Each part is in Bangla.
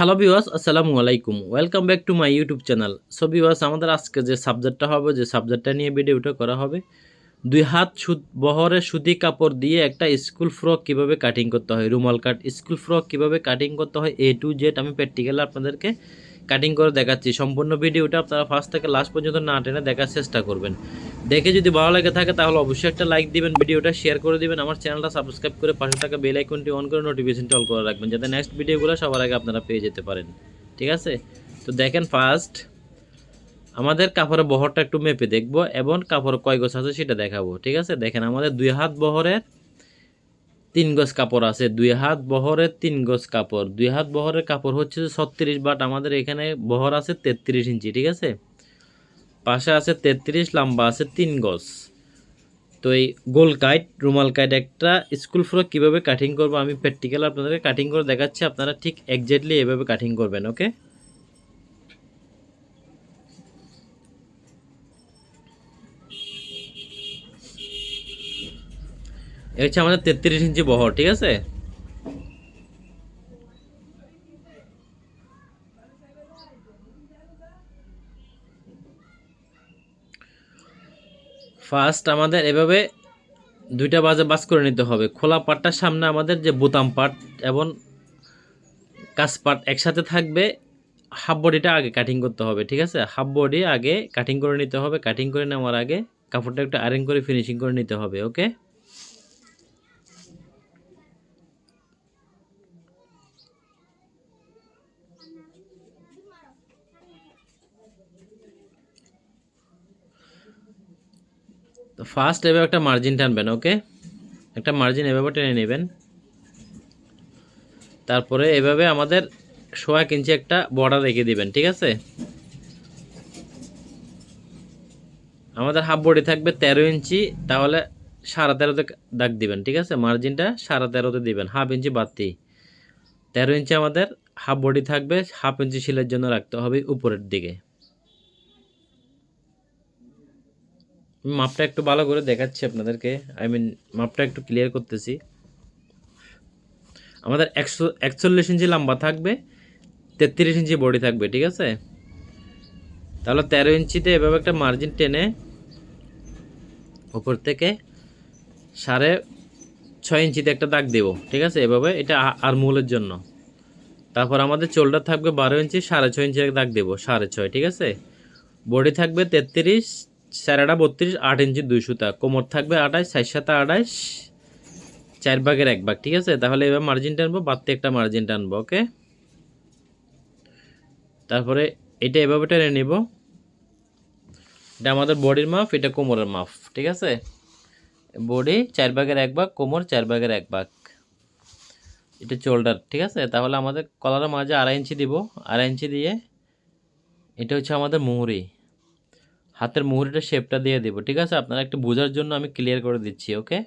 হ্যালো বিওয়াস আসসালামু আলাইকুম welcome back to my YouTube channel so viewers আমাদের আজকে যে সাবজেক্টটা হবে, যে সাবজেক্টটা নিয়ে ভিডিওটা করা হবে, দুই হাত বহরে সুতি কাপড় দিয়ে একটা স্কুল ফ্রক কীভাবে কাটিং করতে হয়, রুমাল কাট স্কুল ফ্রক কীভাবে কাটিং করতে হয় এ টু জেড আমি প্র্যাকটিক্যালি আপনাদেরকে কাটিং করে দেখাচ্ছি। সম্পূর্ণ ভিডিওটা আপনারা ফার্স্ট থেকে লাস্ট পর্যন্ত না টেনে দেখার চেষ্টা করবেন। দেখে যদি ভালো লাগে থাকে তাহলে অবশ্যই একটা লাইক দিবেন, ভিডিওটা শেয়ার করে দিবেন, আমার চ্যানেলটা সাবস্ক্রাইব করে পাশে থাকা বেল আইকনটি অন করে নোটিফিকেশনটি অল করে রাখবেন, যাতে নেক্সট ভিডিওগুলো সবার আগে আপনারা পেয়ে যেতে পারেন। ঠিক আছে? তো দেখেন ফার্স্ট আমাদের কাপড়ের বহরটা একটু মেপে দেখব, এবং কাপড় কয় গজ আছে সেটা দেখাবো। ঠিক আছে? দেখেন আমাদের দুই হাত বহরের তিন গজ কাপড় আছে, দুই হাত বহরের তিন গজ কাপড়। দুই হাত বহরের কাপড় হচ্ছে ছত্রিশ বাট আমাদের এখানে বহর আছে তেত্রিশ ইঞ্চি, ঠিক আছে? পাশে আছে তেত্রিশ, লম্বা আছে তিন গজ। তো এই গোল কাইট, রুমাল কাইট একটা স্কুল ফ্রক কীভাবে কাটিং করব আমি প্র্যাকটিক্যাল আপনাদেরকে কাটিং করে দেখাচ্ছি, আপনারা ঠিক এক্স্যাক্টলি এভাবে কাটিং করবেন ওকে হচ্ছে আমাদের তেত্রিশ ইঞ্চি বহর, ঠিক আছে? ফার্স্ট আমাদের এভাবে দুইটা বাজে বাস করে নিতে হবে। খোলা পাটটার সামনে আমাদের যে বোতাম পাট এবং কাজ পাট একসাথে থাকবে হাফ বডিটা আগে কাটিং করতে হবে, ঠিক আছে? হাফ বডি আগে কাটিং করে নিতে হবে কাটিং করে নেওয়ার আগে কাপড়টা একটু আয়রন করে ফিনিশিং করে নিতে হবে ওকে ফার্স্ট এভাবে একটা মার্জিন টানবেন ওকে একটা মার্জিন এভাবে টেনে নেবেন। তারপরে এভাবে আমাদের সোয়া ইঞ্চি একটা বর্ডার রেখে দিবেন, ঠিক আছে? আমাদের হাফ বডি থাকবে তেরো ইঞ্চি, তাহলে সাড়ে তেরোতে দাগ দিবেন, ঠিক আছে? মার্জিনটা সাড়ে তেরোতে দিবেন হাফ ইঞ্চি বাড়তি। তেরো ইঞ্চি আমাদের হাফ বডি থাকবে হাফ ইঞ্চি শিলের জন্য রাখতে হবে উপরের দিকে। মাপটা একটু ভালো করে দেখাচ্ছি আপনাদেরকে। আই মিন মাপটা একটু ক্লিয়ার করতেছি। আমাদের একশো, একচল্লিশ ইঞ্চি লম্বা থাকবে, তেত্রিশ ইঞ্চি বডি থাকবে, ঠিক আছে? তাহলে তেরো ইঞ্চিতে এভাবে একটা মার্জিন টেনে ওপর থেকে সাড়ে ছয় ইঞ্চিতে একটা দাগ দেব, ঠিক আছে? এভাবে এটা আর মূলের জন্য। তারপর আমাদের চোলটা থাকবে বারো ইঞ্চি, সাড়ে ছয় ইঞ্চি দাগ দেবো, সাড়ে ছয়, ঠিক আছে? বডি থাকবে তেত্রিশ স্যারাটা বত্রিশ, আট ইঞ্চি দুই সুতা। কোমর থাকবে আঠাশ ষাট সাতা আঠাশ চার ভাগের এক ভাগ, ঠিক আছে? তাহলে এবার মার্জিন টানবো, বাড়তে একটা মার্জিন টানবো, ওকে? তারপরে এটা এভাবে টেনে নিব। এটা আমাদের বডির মাপ, এটা কোমরের মাপ, ঠিক আছে? বডি চার ভাগের এক ভাগ, কোমর চার ভাগের এক ভাগ। এটা চোল্ডার ঠিক আছে? তাহলে আমাদের কলারের মাঝে আড়াই ইঞ্চি দিব, আড়াই ইঞ্চি দিয়ে। এটা হচ্ছে আমাদের মুহুরি। হাতের মুহুরিটা শেপটা দিয়ে দেবো, ঠিক আছে? আপনারা একটু বোঝার জন্য আমি ক্লিয়ার করে দিচ্ছি ওকে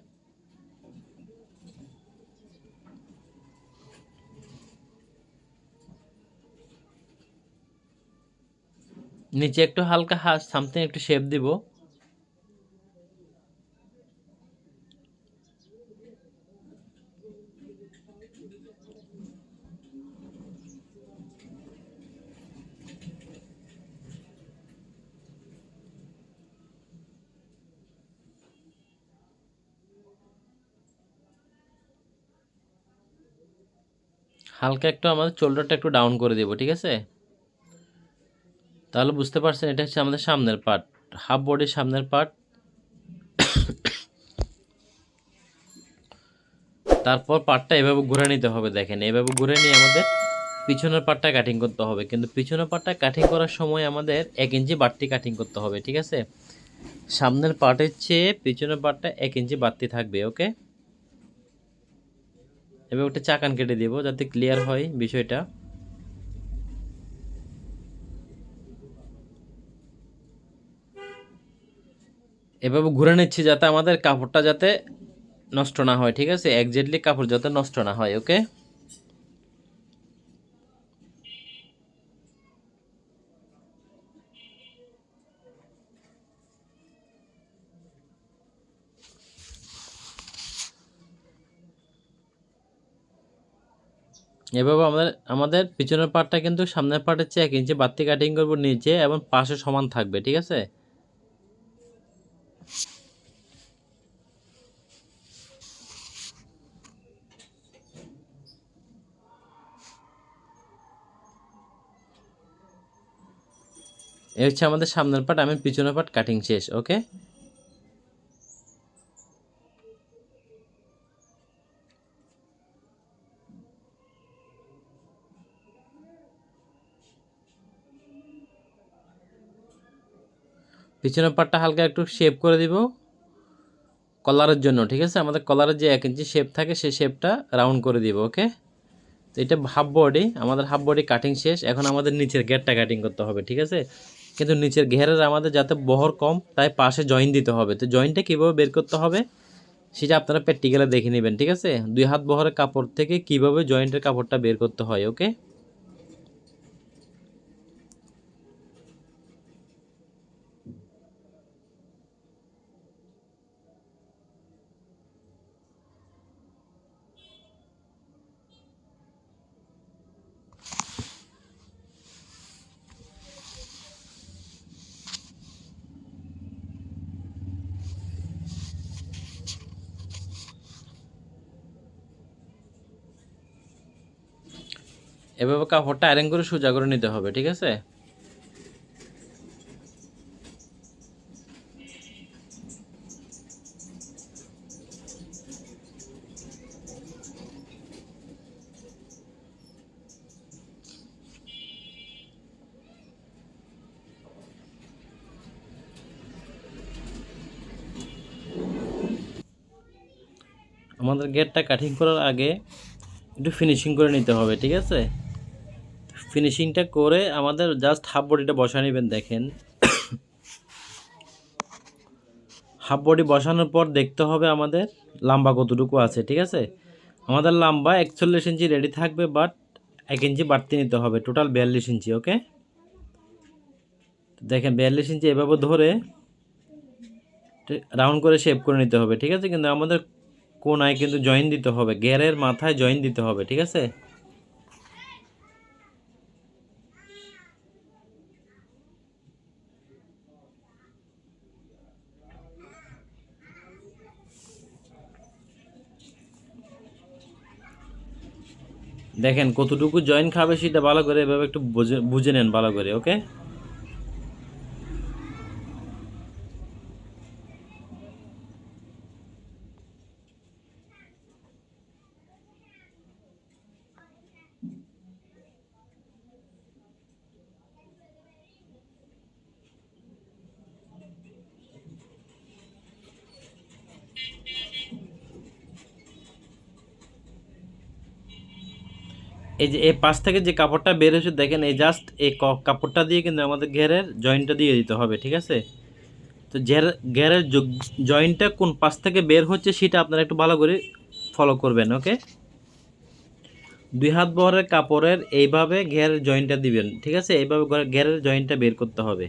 নিচে একটু হালকা হাত সামথিং একটু শেপ দিব। হালকা একটু আমাদের চোল্ডারটা একটু ডাউন করে দেবো, ঠিক আছে? তাহলে বুঝতে পারছেন, এটা হচ্ছে আমাদের সামনের পার্ট হাফ বডির সামনের পার্ট তারপর পার্টটা এভাবে ঘুরে নিতে হবে, দেখেন। এভাবে ঘুরে নিয়ে আমাদের পিছনের পার্টটা কাটিং করতে হবে। কিন্তু পিছনের পার্টটা কাটিং করার সময় আমাদের এক ইঞ্চি বাড়তি কাটিং করতে হবে, ঠিক আছে? সামনের পার্টের চেয়ে পিছনের পার্টটা এক ইঞ্চি বাড়তি থাকবে ওকে এবার ওটা চাকান কেটে দেবো যাতে ক্লিয়ার হয় বিষয়টা। এভাবে ঘুরে নিচ্ছি যাতে আমাদের কাপড়টা যাতে নষ্ট না হয়, ঠিক আছে? একজ্যাক্টলি কাপড় যাতে নষ্ট না হয় ওকে এভাবে আমাদের আমাদের পিছনের পার্টটা কিন্তু সামনের পার্টের চেয়ে এক ইঞ্চি বাড়তি কাটিং করব নিচে এবং পাশে সমান থাকবে, ঠিক আছে? এই হচ্ছে আমাদের সামনের পার্ট আমি পিছনের পার্ট কাটিং শেষ ওকে পিছনের পার্টটা হালকা একটু শেপ করে দিব কলারের জন্য, ঠিক আছে? আমাদের কলারের যে এক ইঞ্চি শেপ থাকে, সেই শেপটা রাউন্ড করে দিব ওকে তো এটা হাফ বডি আমাদের হাফ বডি কাটিং শেষ। এখন আমাদের নিচের গেটটা কাটিং করতে হবে, ঠিক আছে? কিন্তু নিচের ঘেরের আমাদের যাতে বহর কম, তাই পাশে জয়েন দিতে হবে। তো জয়েনটা কীভাবে বের করতে হবে, সেটা আপনারা প্র্যাকটিক্যালে দেখে নেবেন, ঠিক আছে? দুই হাত বহরের কাপড় থেকে কীভাবে জয়েন্টের কাপড়টা বের করতে হয় ওকে এভাবে কাপড়টা আয়রন করে সোজা করে নিতে হবে, ঠিক আছে? আমাদের গেটটা কাটিং করার আগে একটু ফিনিশিং করে নিতে হবে, ঠিক আছে? ফিনিশিংটা করে আমাদের জাস্ট হাফ বডিটা বসা নেবেন, দেখেন। হাফ বডি বসানোর পর দেখতে হবে আমাদের লম্বা কতটুকু আছে, ঠিক আছে? আমাদের লম্বা একচল্লিশ ইঞ্চি রেডি থাকবে বাট এক ইঞ্চি বাড়তি নিতে হবে টোটাল বিয়াল্লিশ ইঞ্চি ওকে দেখেন, বিয়াল্লিশ ইঞ্চি এভাবে ধরে রাউন্ড করে শেপ করে নিতে হবে, ঠিক আছে? কিন্তু আমাদের কোনায় কিন্তু জয়েন দিতে হবে গেরের মাথায় জয়েন দিতে হবে, ঠিক আছে? দেখেন কতটুকু জয়েন খাবে সেটা ভালো করে এভাবে একটু বুঝে বুঝে নেন ভালো করে ওকে এই যে, এই পাশ থেকে যে কাপড়টা বের হয়েছে, দেখেন এই জাস্ট এই কাপড়টা দিয়ে কিন্তু আমাদের ঘেরের জয়েন্টটা দিয়ে দিতে হবে, ঠিক আছে? তো ঘের, ঘেরের জয়েন্টটা কোন পাশ থেকে বের হচ্ছে সেটা আপনারা একটু ভালো করে ফলো করবেন ওকে দুই হাত বহরের কাপড়ের এইভাবে ঘেরের জয়েন্টটা দিবেন, ঠিক আছে? এইভাবে ঘেরের জয়েন্টটা বের করতে হবে।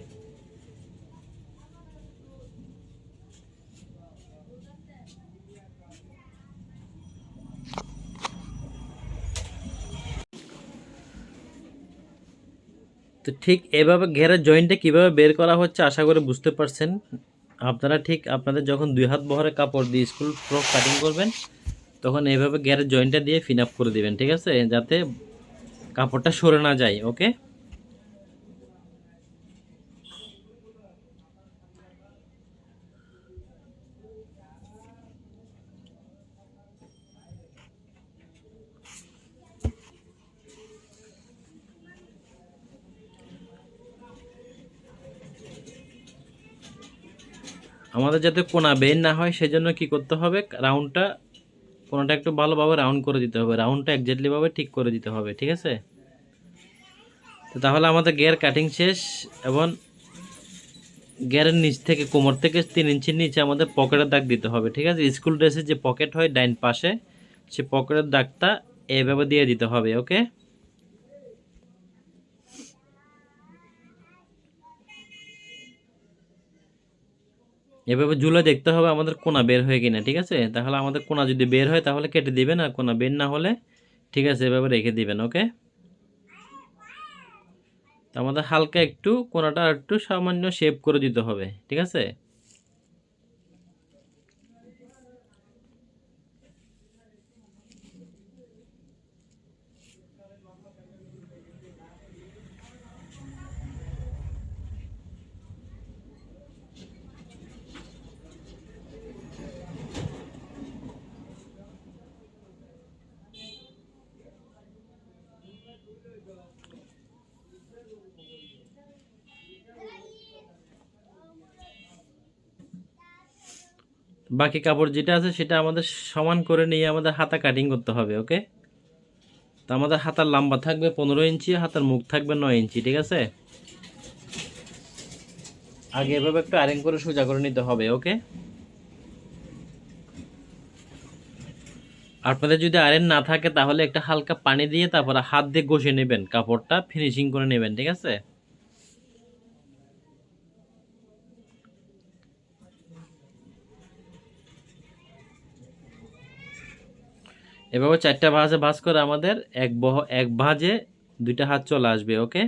তো ঠিক এভাবে ঘেরের জয়েন্টটা কীভাবে বের করা হচ্ছে আশা করে বুঝতে পারছেন। আপনারা ঠিক আপনাদের যখন দুই হাত বহরে কাপড় দিয়ে স্কুল ফ্রক কাটিং করবেন, তখন এভাবে ঘেরের জয়েন্টটা দিয়ে ফিন আপ করে দেবেন, ঠিক আছে? যাতে কাপড়টা সরে না যায় ওকে আমাদের যাতে কোনা বের না হয়, সেজন্য কি করতে হবে? রাউন্ডটা কোনাটা একটু ভালোভাবে রাউন্ড করে দিতে হবে। রাউন্ডটা একজাক্টলিভাবে ঠিক করে দিতে হবে, ঠিক আছে? তো তাহলে আমাদের গিয়ার কাটিং শেষ এবং গিয়ারের নিচ থেকে কোমর থেকে তিন ইঞ্চির নিচে আমাদের পকেটের দাগ দিতে হবে, ঠিক আছে? স্কুল ড্রেসের যে পকেট হয় ডাইন পাশে, সে পকেটের দাগটা এভাবে দিয়ে দিতে হবে, ওকে? এভাবে জুলে দেখতে হবে আমাদের কোনা বের হয়ে কিনা, ঠিক আছে? তাহলে আমাদের কোনা যদি বের হয় তাহলে কেটে দিবেন আর কোনা বের না হলে, ঠিক আছে, এভাবে রেখে দিবেন, ওকে? তো আমাদের হালকা একটু কোনাটা একটু সামান্য শেপ করে দিতে হবে, ঠিক আছে? বাকি কাপড় যেটা আছে সেটা আমাদের সমান করে নিয়ে আমাদের হাতা কাটিং করতে হবে ওকে তো আমাদের হাতার লম্বা থাকবে পনেরো ইঞ্চি, হাতার মুখ থাকবে নয় ইঞ্চি, ঠিক আছে? আগে এভাবে একটু আরেং করে সোজা করে নিতে হবে ওকে আপনাদের যদি আয়রন না থাকে তাহলে একটা হালকা পানি দিয়ে তারপরে হাত দিয়ে ঘষে নেবেন কাপড়টা ফিনিশিং করে নেবেন, ঠিক আছে? এভাবে চারটা ভাঁজে ভাঁজ করে আমাদের এক বহ এক ভাঁজে দুইটা হাত চলে আসবে ওকে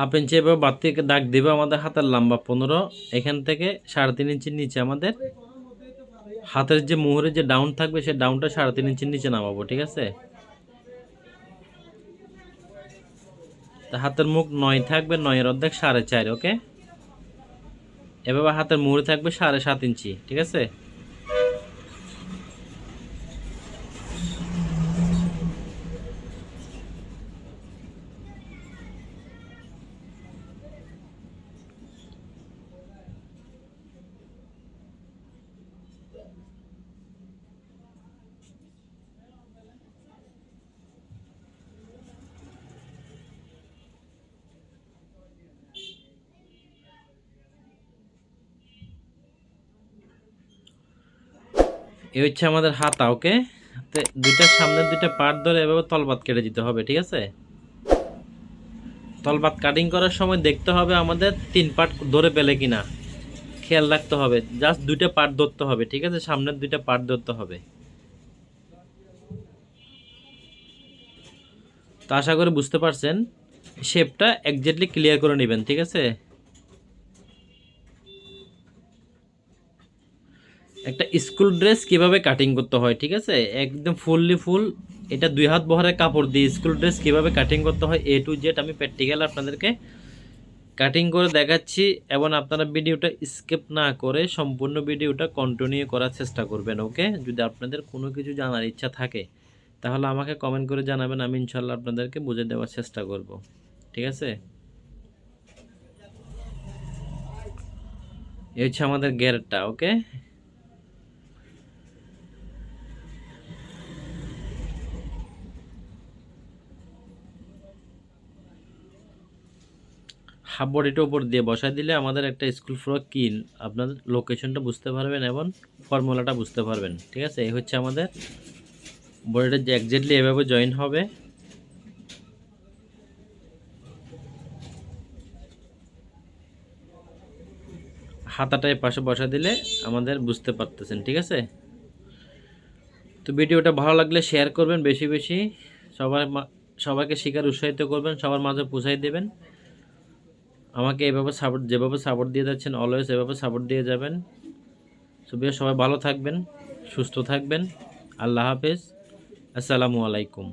হাফ ইঞ্চি এভাবে থেকে দাগ দেবে আমাদের হাতের লম্বা পনেরো, এখান থেকে সাড়ে তিন ইঞ্চির নিচে আমাদের হাতের যে মুহুরের যে ডাউন থাকবে সে ডাউনটা সাড়ে তিন ইঞ্চির নিচে নামাবো, ঠিক আছে? হাতের মুখ নয় থাকবে, নয়ের অর্ধেক সাড়ে চার, ওকে? এভাবে হাতের মুহুরে থাকবে সাড়ে সাত ইঞ্চি, ঠিক আছে? এই হচ্ছে আমাদের হাতা, ওকে? দুইটা সামনের দুইটা পার্ট ধরে এভাবে তলবাদ কেটে দিতে হবে, ঠিক আছে? তলবাদ কাটিং করার সময় দেখতে হবে আমাদের তিন পার্ট ধরে পেলে কিনা। খেয়াল রাখতে হবে জাস্ট দুইটা পার্ট ধরতে হবে, ঠিক আছে? সামনের দুইটা পার্ট ধরতে হবে। তো আশা করি বুঝতে পারছেন শেপটা একজাক্টলি ক্লিয়ার করে নেবেন, ঠিক আছে? একটা স্কুল ড্রেস কীভাবে কাটিং করতে হয়, ঠিক আছে? একদম ফুললি ফুল এটা দুই হাত বহরের কাপড় দিয়ে স্কুল ড্রেস কীভাবে কাটিং করতে হয় এ টু জেড আমি প্র্যাকটিক্যাল আপনাদেরকে কাটিং করে দেখাচ্ছি এবং আপনারা ভিডিওটা স্কিপ না করে সম্পূর্ণ ভিডিওটা কন্টিনিউ করার চেষ্টা করবেন ওকে যদি আপনাদের কোনো কিছু জানার ইচ্ছা থাকে, তাহলে আমাকে কমেন্ট করে জানাবেন, আমি ইনশাল্লাহ আপনাদেরকে বুঝে দেওয়ার চেষ্টা করব, ঠিক আছে? এই হচ্ছে আমাদের গেরটা ওকে হাফ উপর দিয়ে বসাই দিলে আমাদের একটা স্কুল ফ্রক কিন আপনাদের লোকেশনটা বুঝতে পারবেন এবং ফর্মুলাটা বুঝতে পারবেন, ঠিক আছে? এই হচ্ছে আমাদের বডিটা যে একজাক্টলি এভাবে জয়েন হবে। হাতাটায় পাশে বসা দিলে আমাদের বুঝতে পারতেছেন, ঠিক আছে? তো ভিডিওটা ভালো লাগলে শেয়ার করবেন বেশি বেশি। সবাই সবাইকে শিকার উৎসাহিত করবেন, সবার মাঝে পৌঁছাই দেবেন। আমাকে এভাবে সাপোর্ট যেভাবে সাপোর্ট দিয়ে যাচ্ছেন অলওয়েজ এভাবে সাপোর্ট দিয়ে যাবেন। সুবিধা সবাই ভালো থাকবেন, সুস্থ থাকবেন। আল্লাহ হাফেজ। আসসালামু আলাইকুম।